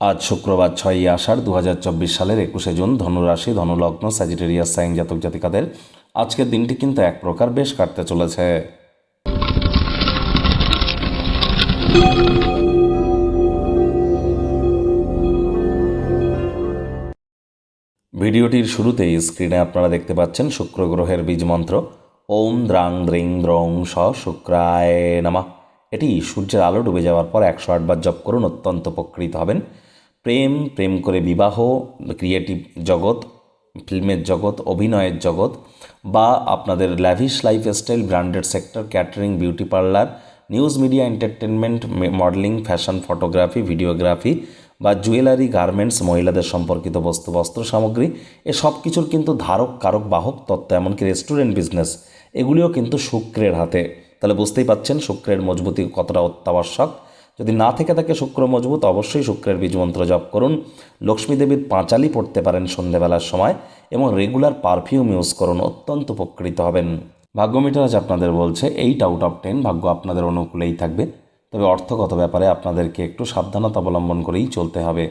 আজ শুক্রবার ছয়ই আষাঢ় দু হাজার চব্বিশ সালের একুশে জুন ধনুরাশি, ধনুলগ্ন স্যাজিটেরিয়াস সাইন জাতক জাতিকাদের আজকের দিনটি কিন্তু এক প্রকার বেশ কাটতে চলেছে। ভিডিওটির শুরুতেই স্ক্রিনে আপনারা দেখতে পাচ্ছেন শুক্র গ্রহের বীজ মন্ত্র। ওম দ্রাং দ্রিং দ্রং স শুক্রায় নামা। এটি সূর্যের আলো ডুবে যাওয়ার পর একশো আটবার জপ করুন, অত্যন্ত উপকৃত হবেন। প্রেম প্রেম করে বিবাহ ক্রিয়েটিভ জগৎ ফিল্মের জগৎ, অভিনয়ের জগৎ, বা আপনাদের lavish lifestyle branded sector catering beauty parlour news media entertainment modelling fashion photography videography বা জুয়েলারি গার্মেন্টস মহিলাদের সম্পর্কিত বস্তু, বস্ত্র সামগ্রী, এ সব কিছুর কিন্তু ধারক, কারক, বাহক, তত্ত্ব, এমনকি রেস্টুরেন্ট বিজনেস এগুলিও কিন্তু শুক্রের হাতে। তাহলে বুঝতেই পাচ্ছেন শুক্রের মজবুতি কতটা অত্যাবশ্যক। যদি না থেকে থাকে শুক্র মজবুত, অবশ্যই শুক্রের বীজ মন্ত্র জপ করুন। লক্ষ্মী দেবীর পাঁচালি পড়তে পারেন সন্ধেবেলার সময় এবং রেগুলার পারফিউম ইউজ করুন, অত্যন্ত উপকৃত হবেন। ভাগ্য মিটার আজ আপনাদের বলছে এইট আউট অফ টেন ভাগ্য আপনাদের অনুকূলেই থাকবে। তবে অর্থগত ব্যাপারে আপনাদেরকে একটু সাবধানতা অবলম্বন করেই চলতে হবে।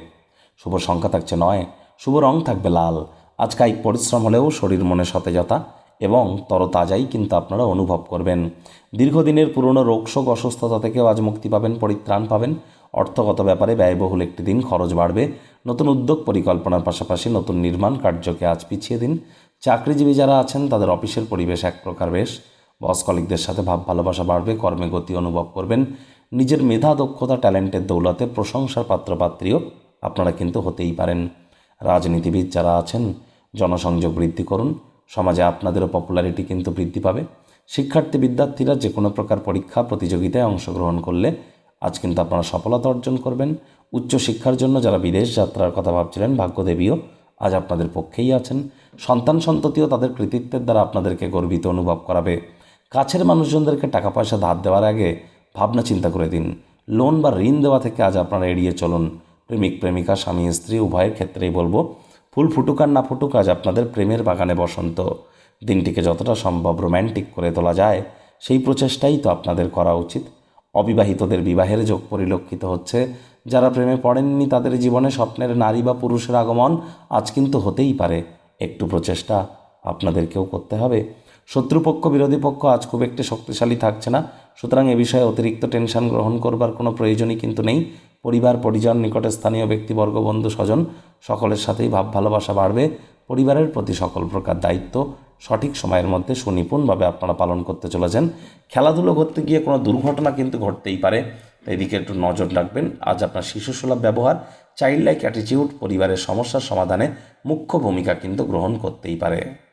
শুভ সংখ্যা থাকছে নয়, শুভ রং থাকবে লাল। আজ কায়িক পরিশ্রম হলেও শরীর মনে সতেজতা এবং তরতাজাই কিন্তু আপনারা অনুভব করবেন। দীর্ঘদিনের পুরনো রোগশোক অসুস্থতা থেকেও আজ মুক্তি পাবেন, পরিত্রাণ পাবেন। অর্থগত ব্যাপারে ব্যয়বহুল একটি দিন, খরচ বাড়বে। নতুন উদ্যোগ পরিকল্পনার পাশাপাশি নতুন নির্মাণ কার্যকে আজ পিছিয়ে দিন। চাকরিজীবী যারা আছেন, তাদের অফিসের পরিবেশ এক প্রকার বেশ। বস কলিকদের সাথে ভাব ভালোবাসা বাড়বে, কর্মে গতি অনুভব করবেন। নিজের মেধা, দক্ষতা, ট্যালেন্টের দৌলতে প্রশংসার পাত্রপাত্রীও আপনারা কিন্তু হতেই পারেন। রাজনীতিবিদ যারা আছেন, জনসংযোগ বৃদ্ধি করুন। সমাজে আপনাদেরও পপুলারিটি কিন্তু বৃদ্ধি পাবে। শিক্ষার্থী বিদ্যার্থীরা যে কোনো প্রকার পরীক্ষা, প্রতিযোগিতায় অংশগ্রহণ করলে আজ কিন্তু আপনারা সফলতা অর্জন করবেন। উচ্চশিক্ষার জন্য যারা বিদেশ যাত্রার কথা ভাবছিলেন, ভাগ্যদেবীও আজ আপনাদের পক্ষেই আছেন। সন্তান সন্ততিও তাদের কৃতিত্বের দ্বারা আপনাদেরকে গর্বিত অনুভব করাবে। কাছের মানুষজনদেরকে টাকা পয়সা ধার দেওয়ার আগে ভাবনা চিন্তা করে দিন। লোন বা ঋণ দেওয়া থেকে আজ আপনারা এড়িয়ে চলুন। প্রেমিক, প্রেমিকা, স্বামী, স্ত্রী, উভয়ের ক্ষেত্রেই বলব ফুল ফুটুক আর না ফুটুক, আজ আপনাদের প্রেমের বাগানে বসন্ত। দিনটিকে যতটা সম্ভব রোম্যান্টিক করে তোলা যায়, সেই প্রচেষ্টাই তো আপনাদের করা উচিত। অবিবাহিতদের বিবাহের যোগ পরিলক্ষিত হচ্ছে। যারা প্রেমে পড়েননি তাদের জীবনে স্বপ্নের নারী বা পুরুষের আগমন আজ কিন্তু হতেই পারে। একটু প্রচেষ্টা আপনাদেরকেও করতে হবে। শত্রুপক্ষ, বিরোধী পক্ষ আজ খুব একটি শক্তিশালী থাকছে না। সুতরাং এ বিষয়ে অতিরিক্ত টেনশন গ্রহণ করবার কোনো প্রয়োজনই কিন্তু নেই। পরিবার, পরিজন, নিকটে স্থানীয় ব্যক্তিবর্গ বন্ধু, স্বজন, সকলের সাথেই ভাব, ভালোবাসা বাড়বে। পরিবারের প্রতি সকল প্রকার দায়িত্ব সঠিক সময়ের মধ্যে সুনিপুণভাবে আপনারা পালন করতে চলেছেন। খেলাধুলো করতে গিয়ে কোনো দুর্ঘটনা কিন্তু ঘটতেই পারে। এদিকে একটু নজর রাখবেন, আজ আপনার শিশুসুলভ ব্যবহার চাইল্ড লাইক অ্যাটিটিউড পরিবারের সমস্যার সমাধানে মুখ্য ভূমিকা কিন্তু গ্রহণ করতেই পারে।